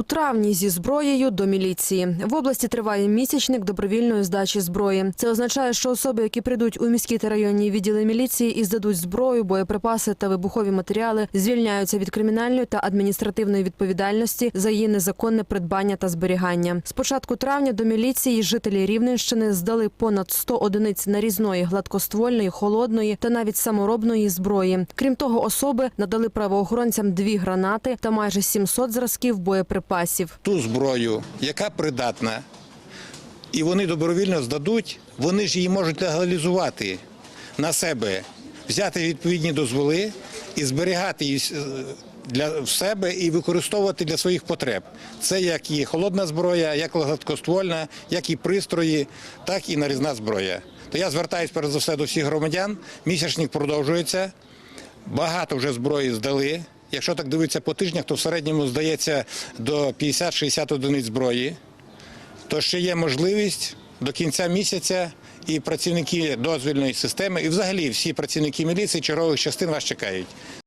У травні зі зброєю до міліції в області триває місячник добровільної здачі зброї. Це означає, що особи, які прийдуть у міські та районні відділи міліції і здадуть зброю, боєприпаси та вибухові матеріали, звільняються від кримінальної та адміністративної відповідальності за її незаконне придбання та зберігання. З початку травня до міліції жителі Рівненщини здали понад 100 одиниць нарізної, гладкоствольної, холодної та навіть саморобної зброї. Крім того, особи надали правоохоронцям дві гранати та майже 700 зразків боєприпасів. Ту зброю, яка придатна, і вони добровільно здадуть, вони ж її можуть легалізувати на себе, взяти відповідні дозволи і зберігати її е, для себе і використовувати для своїх потреб. Це як і холодна зброя, як гладкоствольна, як і пристрої, так і нарізна зброя. То я звертаюся перш за все до всіх громадян. Місячник продовжується. Багато вже зброї здали. Якщо так дивитися по тижнях, то в середньому здається до 50-60 одиниць зброї. То ще є можливість до кінця місяця і працівники дозвільної системи, і взагалі всі працівники міліції чергових частин вас чекають.